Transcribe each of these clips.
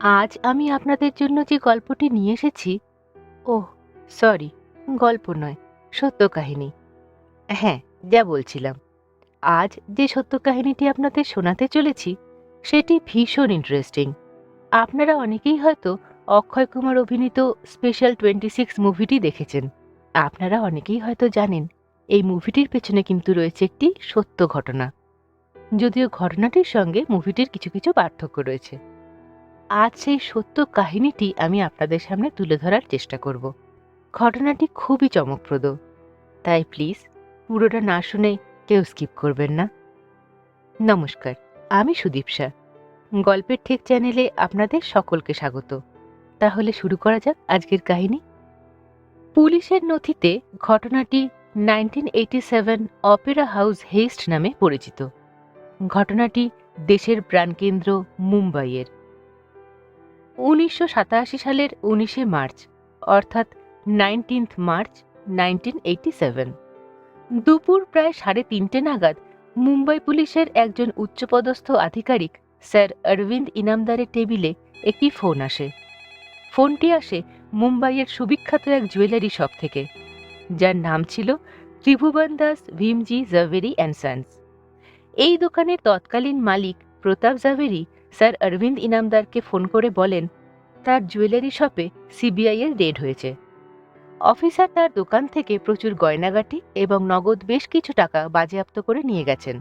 আজ আমি আপনাদের জন্য যে গল্পটি নিয়ে এসেছি, ওহ সরি গল্প নয়, সত্য কাহিনী। হ্যাঁ যা বলছিলাম। আজ যে সত্য কাহিনীটি আপনাদের শোনাতে চলেছি, সেটি ভীষণ ইন্টারেস্টিং আপনারা অনেকেই হয়তো অক্ষয় কুমার অভিনীত স্পেশাল টোয়েন্টি সিক্স মুভিটি দেখেছেন। আপনারা অনেকেই হয়তো জানেন, এই মুভিটির পেছনে কিন্তু রয়েছে একটি সত্য ঘটনা। যদিও ঘটনাটির সঙ্গে মুভিটির কিছু কিছু পার্থক্য রয়েছে। আজ সেই সত্য কাহিনীটি আমি আপনাদের সামনে তুলে ধরার চেষ্টা করব। ঘটনাটি খুবই চমকপ্রদ। তাই প্লিজ পুরোটা না শুনে কেউ স্কিপ করবেন না। নমস্কার, আমি সুদীপ শাহ। গল্পের ঠিক চ্যানেলে আপনাদের সকলকে স্বাগত। তাহলে শুরু করা যাক আজকের কাহিনী। পুলিশের নথিতে ঘটনাটি nineteen eighty seven opera house heist নামে পরিচিত। ঘটনাটি দেশের প্রাণকেন্দ্র মুম্বাইয়ের। উনিশশো সাতাশি সালের উনিশে মার্চ, অর্থাৎ নাইনটিন্থ মার্চ, নাইনটিন দুপুর প্রায় সাড়ে তিনটে নাগাদ মুম্বাই পুলিশের একজন উচ্চপদস্থ আধিকারিক স্যার অরবিন্দ ইনামদারের টেবিলে একটি ফোন আসে। ফোনটি আসে মুম্বাইয়ের সুবিখ্যাত এক জুয়েলারি শপ থেকে, যার নাম ছিল ত্রিভুবন দাস ভীমজি জাভেরি অ্যান্ড সান্স। এই দোকানের তৎকালীন মালিক প্রতাপ জাভেরি স্যার অরবিন্দ ইনামদারকে ফোন করে বলেন, তার জুয়েলারি শপে সিবিআই এর রেড হয়েছে। অফিসার তার দোকান থেকে প্রচুর গয়নাগাটি এবং নগদ বেশ কিছু টাকা বাজেয়াপ্ত করে নিয়ে গেছেন।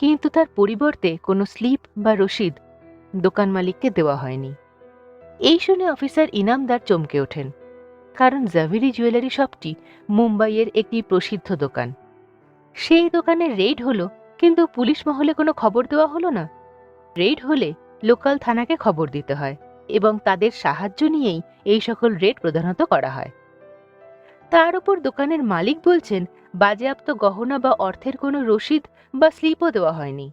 কিন্তু তার পরিবর্তে কোনো স্লিপ বা রসিদ দোকান মালিককে দেওয়া হয়নি। এই শুনে অফিসার ইনামদার চমকে ওঠেন, কারণ জাভেরি জুয়েলারি শপটি মুম্বাইয়ের একটি প্রসিদ্ধ দোকান। সেই দোকানে রেড হলো, কিন্তু পুলিশ মহলে কোনো খবর দেওয়া হলো না? রেড হলে লোকাল থানাকে খবর দিতে হয় এবং তাদের সাহায্য নিয়েই এই সকল রেড প্রধানত করা হয়। তার উপর দোকানের মালিক বলছেন, বাজেয়াপ্ত গহনা বা অর্থের কোনো রসিদ বা স্লিপও দেওয়া হয়নি।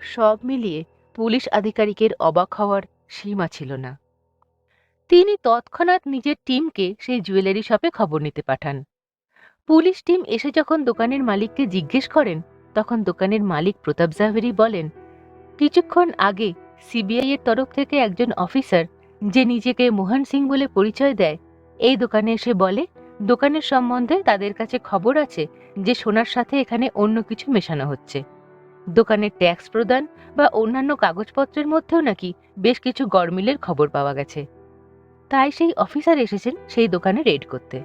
সব মিলিয়ে পুলিশ আধিকারিকের অবাক হওয়ার সীমা ছিল না। তিনি তৎক্ষণাৎ নিজের টিমকে সেই জুয়েলারি শপে খবর নিতে পাঠান। পুলিশ টিম এসে যখন দোকানের মালিককে জিজ্ঞেস করেন, তখন দোকানের মালিক প্রতাপ জাভেরি বলেন কিছুক্ষণ আগে সিবিআই এর তরফ থেকে একজন অফিসার, যে নিজেকে মোহন সিং বলে পরিচয় দেয়, এই দোকানে এসে বলে, দোকানের সম্বন্ধে তাদের কাছে খবর আছে যে সোনার সাথে এখানে অন্য কিছু মেশানো হচ্ছে। দোকানের ট্যাক্স প্রদান বা অন্যান্য কাগজপত্রের মধ্যেও নাকি বেশ কিছু গরমিলের খবর পাওয়া গেছে। তাই সেই অফিসার এসেছেন সেই দোকানে রেড করতে।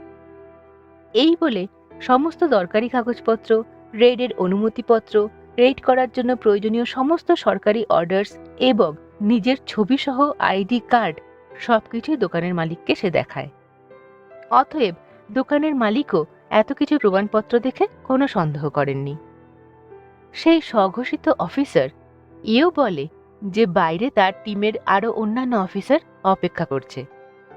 এই বলে সমস্ত দরকারি কাগজপত্র, রেডের অনুমতিপত্র রেড করার জন্য প্রয়োজনীয় সমস্ত সরকারি অর্ডার্স এবং নিজের ছবিসহ আইডি কার্ড সবকিছুই দোকানের মালিককে সে দেখায়। অতএব দোকানের মালিকও এত কিছু প্রমাণপত্র দেখে কোনো সন্দেহ করেননি। সেই স্বঘোষিত অফিসার এও বলে যে বাইরে তার টিমের আরও অন্যান্য অফিসার অপেক্ষা করছে।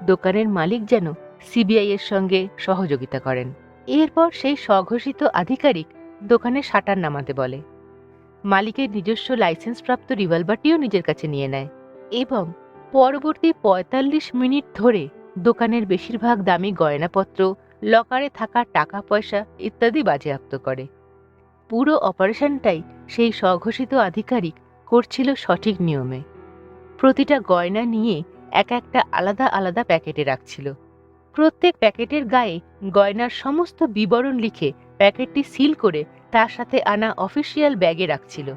দোকানের মালিক যেন সিবিআই এর সঙ্গে সহযোগিতা করেন। এরপর সেই স্বঘোষিত আধিকারিক দোকানে শাটার নামাতে বলে। মালিকের নিজস্ব লাইসেন্সপ্রাপ্ত রিভলভারটিও নিজের কাছে নিয়ে নেয় এবং পরবর্তী পঁয়তাল্লিশ মিনিট ধরে দোকানের বেশিরভাগ দামি গয়নাপত্র, লকারে থাকা টাকা পয়সা ইত্যাদি বাজেয়াপ্ত করে। পুরো অপারেশনটাই সেই স্বঘোষিত আধিকারিক করছিল সঠিক নিয়মে। প্রতিটা গয়না নিয়ে এক একটা আলাদা আলাদা প্যাকেটে রাখছিল। প্রত্যেক প্যাকেটের গায়ে গয়নার সমস্ত বিবরণ লিখে প্যাকেটটি সিল করে তার সাথে আনা অফিসিয়াল ব্যাগে রাখছিল।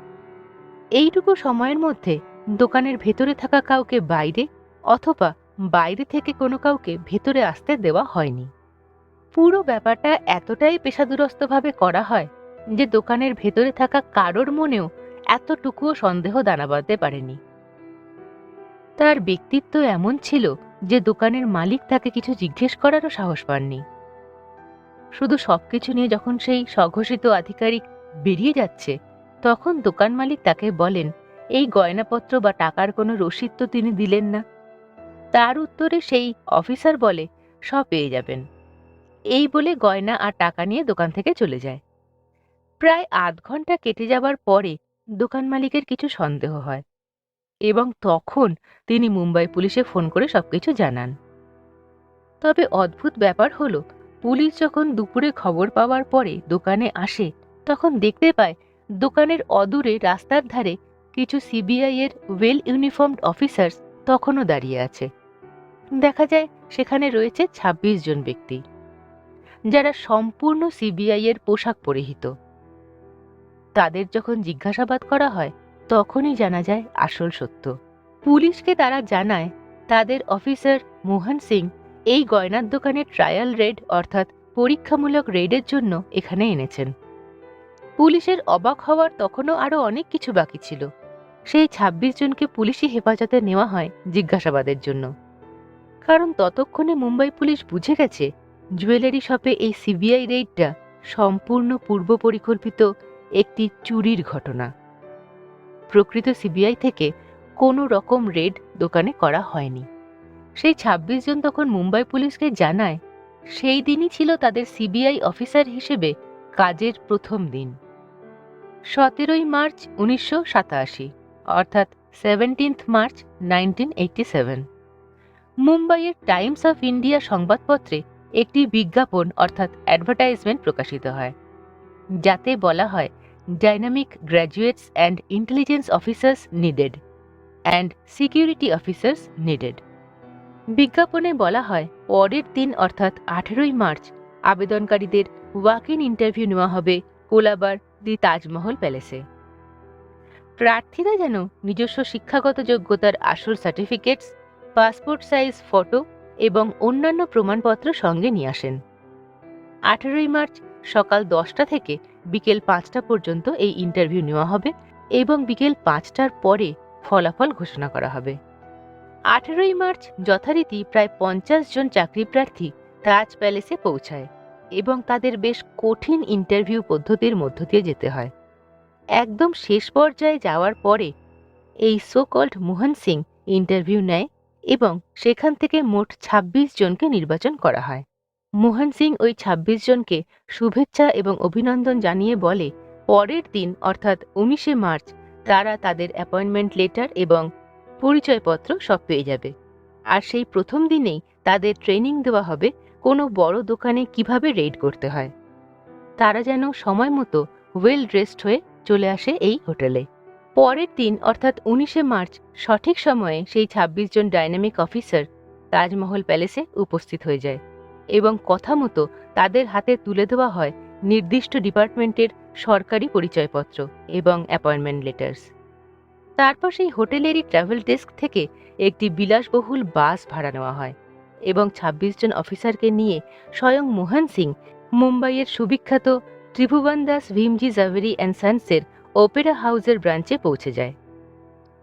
এইটুকু সময়ের মধ্যে দোকানের ভেতরে থাকা কাউকে বাইরে অথবা বাইরে থেকে কোনো কাউকে ভেতরে আসতে দেওয়া হয়নি। পুরো ব্যাপারটা এতটাই পেশাদুরস্তভাবে করা হয় যে দোকানের ভেতরে থাকা কারোর মনেও এতটুকুও সন্দেহ দানা বাঁধতে পারেনি। তার ব্যক্তিত্ব এমন ছিল যে দোকানের মালিক তাকে কিছু জিজ্ঞেস করারও সাহস পাননি। শুধু সবকিছু নিয়ে যখন সেই স্বঘোষিত আধিকারিক বেরিয়ে যাচ্ছে, তখন দোকান মালিক তাকে বলেন, এই গয়নাপত্র বা টাকার কোনো রসিদ তো তিনি দিলেন না। তার উত্তরে সেই অফিসার বলে, সব পেয়ে যাবেন। এই বলে গয়না আর টাকা নিয়ে দোকান থেকে চলে যায়। প্রায় আধ ঘণ্টা কেটে যাবার পরে দোকান মালিকের কিছু সন্দেহ হয় এবং তখন তিনি মুম্বাই পুলিশে ফোন করে সবকিছু জানান। তবে অদ্ভুত ব্যাপার হলো পুলিশ যখন দুপুরে খবর পাওয়ার পরে দোকানে আসে, তখন দেখতে পায় দোকানের অদূরে রাস্তার ধারে কিছু সিবিআই এর ওয়েল ইউনিফর্মড অফিসার্স তখনও দাঁড়িয়ে আছে। দেখা যায় সেখানে রয়েছে ২৬ জন ব্যক্তি, যারা সম্পূর্ণ সিবিআই এর পোশাক পরিহিত। তাদের যখন জিজ্ঞাসাবাদ করা হয়, তখনই জানা যায় আসল সত্য। পুলিশকে তারা জানায়, তাদের অফিসার মোহন সিং এই গয়নার দোকানে ট্রায়াল রেড অর্থাৎ পরীক্ষামূলক রেডের জন্য এখানে এনেছেন। পুলিশের অবাক হওয়ার তখনও আরও অনেক কিছু বাকি ছিল। সেই ২৬ জনকে পুলিশি হেফাজতে নেওয়া হয় জিজ্ঞাসাবাদের জন্য। কারণ ততক্ষণে মুম্বাই পুলিশ বুঝে গেছে, জুয়েলারি শপে এই সিবিআই রেইডটা সম্পূর্ণ পূর্ব পরিকল্পিত একটি চুরির ঘটনা। প্রকৃত সিবিআই থেকে কোনো রকম রেড দোকানে করা হয়নি। সেই ২৬ জন তখন মুম্বাই পুলিশকে জানায়, সেই দিনই ছিল তাদের সিবিআই অফিসার হিসেবে কাজের প্রথম দিন। সতেরোই মার্চ উনিশশো সাতাশি, অর্থাৎ seventeenth March nineteen eighty seven মুম্বাইয়ের টাইমস অফ ইন্ডিয়া সংবাদপত্রে একটি বিজ্ঞাপন, অর্থাৎ অ্যাডভার্টাইজমেন্ট প্রকাশিত হয়, যাতে বলা হয় dynamic graduates and intelligence officers needed and security officers needed বিজ্ঞাপনে বলা হয় পরের দিন অর্থাৎ আঠেরোই মার্চ, আবেদনকারীদের ওয়াক ইন ইন্টারভিউ নেওয়া হবে কোলাবার দি তাজমহল প্যালেসে। প্রার্থীরা যেন নিজস্ব শিক্ষাগত যোগ্যতার আসল সার্টিফিকেটস, পাসপোর্ট সাইজ ফটো এবং অন্যান্য প্রমাণপত্র সঙ্গে নিয়ে আসেন। আঠেরোই মার্চ সকাল দশটা থেকে বিকেল পাঁচটা পর্যন্ত এই ইন্টারভিউ নেওয়া হবে এবং বিকেল পাঁচটার পরে ফলাফল ঘোষণা করা হবে। আঠেরোই মার্চ যথারীতি প্রায় পঞ্চাশ জন চাকরি প্রার্থী তাজ প্যালেসে পৌঁছায় এবং তাদের বেশ কঠিন ইন্টারভিউ পদ্ধতির মধ্য দিয়ে যেতে হয়। একদম শেষ পর্যায়ে যাওয়ার পরে এই so called Mohan Singh interview নেয় এবং সেখান থেকে মোট ২৬ জনকে নির্বাচন করা হয়। মোহন সিং ওই ২৬ জনকে শুভেচ্ছা এবং অভিনন্দন জানিয়ে বলে, পরের দিন, অর্থাৎ উনিশে মার্চ, তারা তাদের অ্যাপয়েন্টমেন্ট লেটার এবং পরিচয়পত্র সব পেয়ে যাবে। আর সেই প্রথম দিনেই তাদের ট্রেনিং দেওয়া হবে কোনো বড় দোকানে কীভাবে রেড করতে হয়। তারা যেন সময় মতো ওয়েল ড্রেসড হয়ে চলে আসে এই হোটেলে। পরের দিন, অর্থাৎ উনিশে মার্চ, সঠিক সময়ে সেই ২৬ জন ডাইনামিক অফিসার তাজমহল প্যালেসে উপস্থিত হয়ে যায় এবং কথা মতো তাদের হাতে তুলে দেওয়া হয় নির্দিষ্ট ডিপার্টমেন্টের সরকারি পরিচয়পত্র এবং অ্যাপয়েন্টমেন্ট লেটার্স তারপর সেই হোটেলেরই ট্রাভেল ডেস্ক থেকে একটি বিলাসবহুল বাস ভাড়া নেওয়া হয় এবং ২৬ জন অফিসারকে নিয়ে স্বয়ং মোহন সিং, মুম্বাইয়ের সুবিখ্যাত ত্রিভুবন দাস ভীমজি জাভেরি অ্যান্ড সান্সের ওপেরা হাউসের ব্রাঞ্চে পৌঁছে যায়।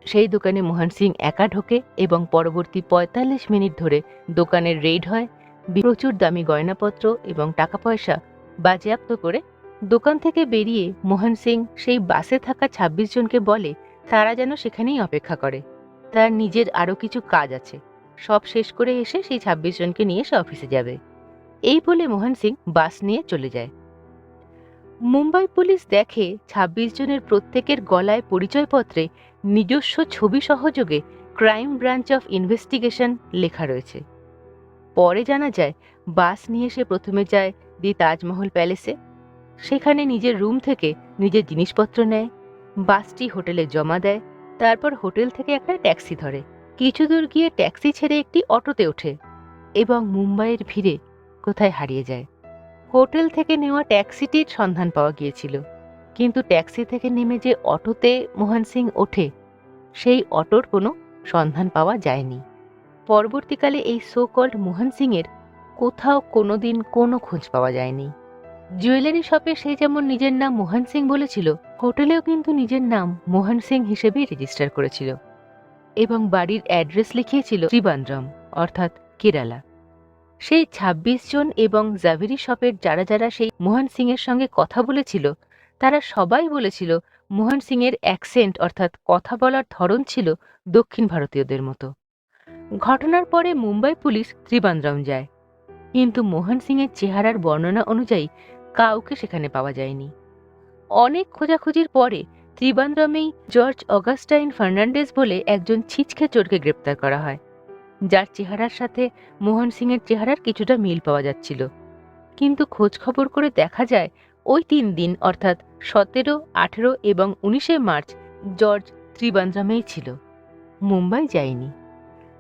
সেই দোকানে মোহন সিং একা ঢোকে এবং পরবর্তী ৪৫ মিনিট ধরে দোকানের রেড হয়, প্রচুর দামি গয়নাপত্র এবং টাকা পয়সা বাজেয়াপ্ত করে দোকান থেকে বেরিয়ে মোহন সিং সেই বাসে থাকা ২৬ জনকে বলে তারা যেন সেখানেই অপেক্ষা করে। তার নিজের আরও কিছু কাজ আছে। সব শেষ করে এসে সেই ২৬ জনকে নিয়ে সে অফিসে যাবে। এই বলে মোহন সিং বাস নিয়ে চলে যায়। মুম্বাই পুলিশ দেখে ২৬ জনের প্রত্যেকের গলায় পরিচয়পত্রে নিজস্ব ছবি সহযোগে ক্রাইম ব্রাঞ্চ অফ ইনভেস্টিগেশন লেখা রয়েছে। পরে জানা যায়, বাস নিয়ে সে প্রথমে যায় দি তাজমহল প্যালেসে। সেখানে নিজের রুম থেকে নিজের জিনিসপত্র নেয়। বাসটি হোটেলে জমা দেয়, তারপর হোটেল থেকে একটা ট্যাক্সি ধরে। কিছু দূর গিয়ে ট্যাক্সি ছেড়ে একটি অটোতে ওঠে এবং মুম্বাইয়ের ভিড়ে কোথায় হারিয়ে যায়। হোটেল থেকে নেওয়া ট্যাক্সিটির সন্ধান পাওয়া গিয়েছিল, কিন্তু ট্যাক্সি থেকে নেমে যে অটোতে মোহন সিং ওঠে, সেই অটোর কোনো সন্ধান পাওয়া যায়নি। পরবর্তীকালে এই সো কল্ড মোহন সিংয়ের কোথাও কোনোদিন কোনো খোঁজ পাওয়া যায়নি। জুয়েলারি শপে সে যেমন নিজের নাম মোহন সিং বলেছিল, হোটেলেও কিন্তু নিজের নাম মোহন সিং হিসেবেই রেজিস্টার করেছিল। এবং বাড়ির অ্যাড্রেস লিখিয়েছিল ত্রিবান্দ্রম, অর্থাৎ কেরালা। সেই ২৬ জন এবং জাভেরি শপের যারা যারা সেই মোহন সিংয়ের সঙ্গে কথা বলেছিল, তারা সবাই বলেছিল মোহন সিংয়ের অ্যাকসেন্ট অর্থাৎ কথা বলার ধরন ছিল দক্ষিণ ভারতীয়দের মতো। ঘটনার পরে মুম্বাই পুলিশ ত্রিবান্দ্রম যায়। কিন্তু মোহন সিংয়ের চেহারার বর্ণনা অনুযায়ী কাউকে সেখানে পাওয়া যায়নি। অনেক খোঁজাখুঁজির পরে ত্রিবান্দ্রমেই জর্জ অগাস্টাইন ফার্নান্ডেজ বলে একজন ছিচকে চোরকে গ্রেপ্তার করা হয়। যার চেহারার সাথে মোহন সিংয়ের চেহারার কিছুটা মিল পাওয়া যাচ্ছিল। কিন্তু খোঁজ খবর করে দেখা যায়, ওই তিন দিন, অর্থাৎ সতেরো, আঠেরো এবং উনিশে মার্চ, জর্জ ত্রিবান্দ্রামেই ছিল। মুম্বাই যায়নি।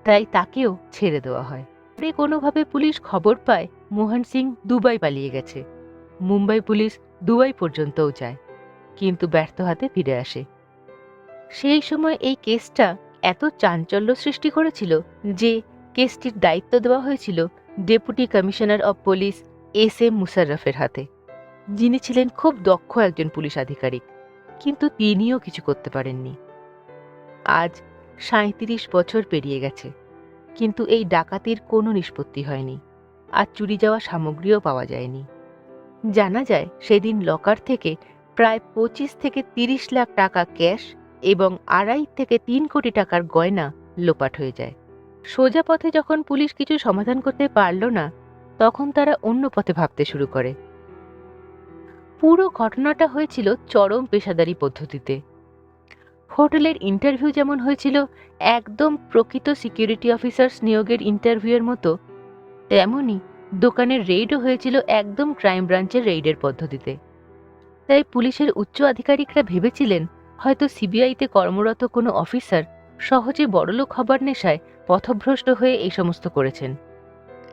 তাই তাকেও ছেড়ে দেওয়া হয়। পরে কোনোভাবে পুলিশ খবর পায়, মোহন সিং দুবাই পালিয়ে গেছে। মুম্বাই পুলিশ দুবাই পর্যন্তও যায়, কিন্তু ব্যর্থ হাতে ফিরে আসে। সেই সময় এই কেসটা এত চাঞ্চল্য সৃষ্টি করেছিল যে কেসটির দায়িত্ব দেওয়া হয়েছিল deputy commissioner of police S M মুশাররফের হাতে। যিনি ছিলেন খুব দক্ষ একজন পুলিশ আধিকারিক, কিন্তু তিনিও কিছু করতে পারেননি। আজ সাঁত্রিশ বছর পেরিয়ে গেছে, কিন্তু এই ডাকাতির কোনো নিষ্পত্তি হয়নি, আর চুরি যাওয়া সামগ্রীও পাওয়া যায়নি। জানা যায় সেদিন লকার থেকে প্রায় পঁচিশ থেকে তিরিশ লাখ টাকা ক্যাশ এবং আড়াই থেকে তিন কোটি টাকার গয়না লোপাট হয়ে যায়। সোজা পথে যখন পুলিশ কিছু সমাধান করতে পারল না, তখন তারা অন্য পথে ভাবতে শুরু করে। পুরো ঘটনাটা হয়েছিল চরম পেশাদারি পদ্ধতিতে। হোটেলের ইন্টারভিউ যেমন হয়েছিল, একদম প্রকৃত সিকিউরিটি অফিসার্স নিয়োগের ইন্টারভিউয়ের মতো তেমনই দোকানের রেইডও হয়েছিল একদম ক্রাইম ব্রাঞ্চের রেইডের পদ্ধতিতে। তাই পুলিশের উচ্চ আধিকারিকরা ভেবেছিলেন, হয়তো সিবিআইতে কর্মরত কোনো অফিসার সহজে বড়লোক হবার নেশায় পথভ্রষ্ট হয়ে এই সমস্ত করেছেন।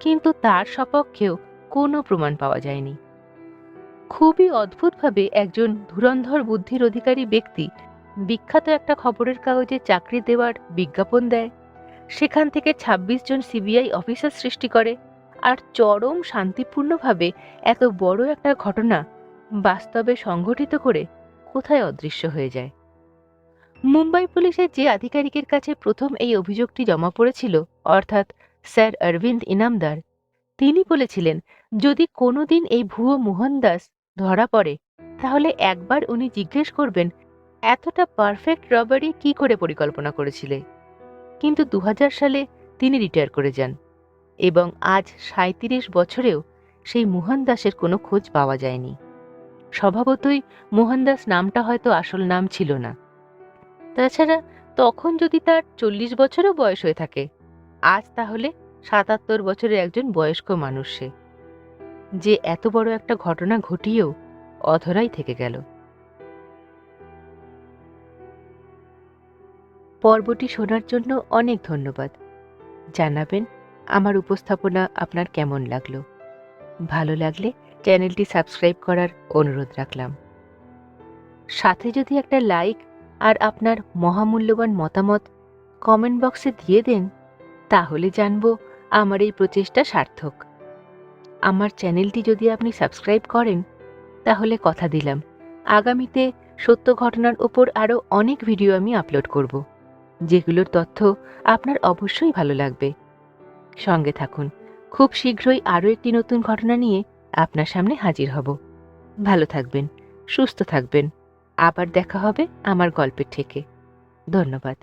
কিন্তু তার সপক্ষেও কোনো প্রমাণ পাওয়া যায়নি। খুবই অদ্ভুতভাবে একজন ধুরন্ধর বুদ্ধির অধিকারী ব্যক্তি বিখ্যাত একটা খবরের কাগজে চাকরি দেওয়ার বিজ্ঞাপন দেয়। সেখান থেকে ২৬ জন সিবিআই অফিসার সৃষ্টি করে। আর চরম শান্তিপূর্ণভাবে এত বড় একটা ঘটনা বাস্তবে সংঘটিত করে কোথায় অদৃশ্য হয়ে যায়? মুম্বাই পুলিশের যে আধিকারিকের কাছে প্রথম এই অভিযোগটি জমা পড়েছিল, অর্থাৎ স্যার অরবিন্দ ইনামদার, তিনি বলেছিলেন, যদি কোনোদিন এই ভুয়ো মোহনদাস ধরা পড়ে, তাহলে একবার উনি জিজ্ঞেস করবেন, এতটা পারফেক্ট রবারি কি করে পরিকল্পনা করেছিলে কিন্তু দু হাজার সালে তিনি রিটায়ার করে যান। এবং আজ সাঁত্রিশ বছরেও সেই মোহনদাসের কোনো খোঁজ পাওয়া যায়নি। স্বভাবতই মোহনদাস নামটা হয়তো আসল নাম ছিল না। তাছাড়া তখন যদি তার চল্লিশ বছরও বয়স হয়ে থাকে, আজ তাহলে সাতাত্তর বছরের একজন বয়স্ক মানুষ সে। যে এত বড় একটা ঘটনা ঘটিয়েও অধরাই থেকে গেল। পর্বটি শোনার জন্য অনেক ধন্যবাদ। জানাবেন আমার উপস্থাপনা আপনার কেমন লাগল? ভালো লাগলে চ্যানেলটি সাবস্ক্রাইব করার অনুরোধ রাখলাম। সাথে যদি একটা লাইক আর আপনার মহামূল্যবান মতামত কমেন্ট বক্সে দিয়ে দেন, তাহলে জানব আমার এই প্রচেষ্টা সার্থক। আমার চ্যানেলটি যদি আপনি সাবস্ক্রাইব করেন, তাহলে কথা দিলাম, আগামীতে সত্য ঘটনার ওপর আরও অনেক ভিডিও আমি আপলোড করব, যেগুলোর তথ্য আপনার অবশ্যই ভালো লাগবে। সঙ্গে থাকুন। খুব শীঘ্রই আরও একটি নতুন ঘটনা নিয়ে আপনার সামনে হাজির হব। ভালো থাকবেন, সুস্থ থাকবেন। আবার দেখা হবে আমার গল্পের থেকে। ধন্যবাদ।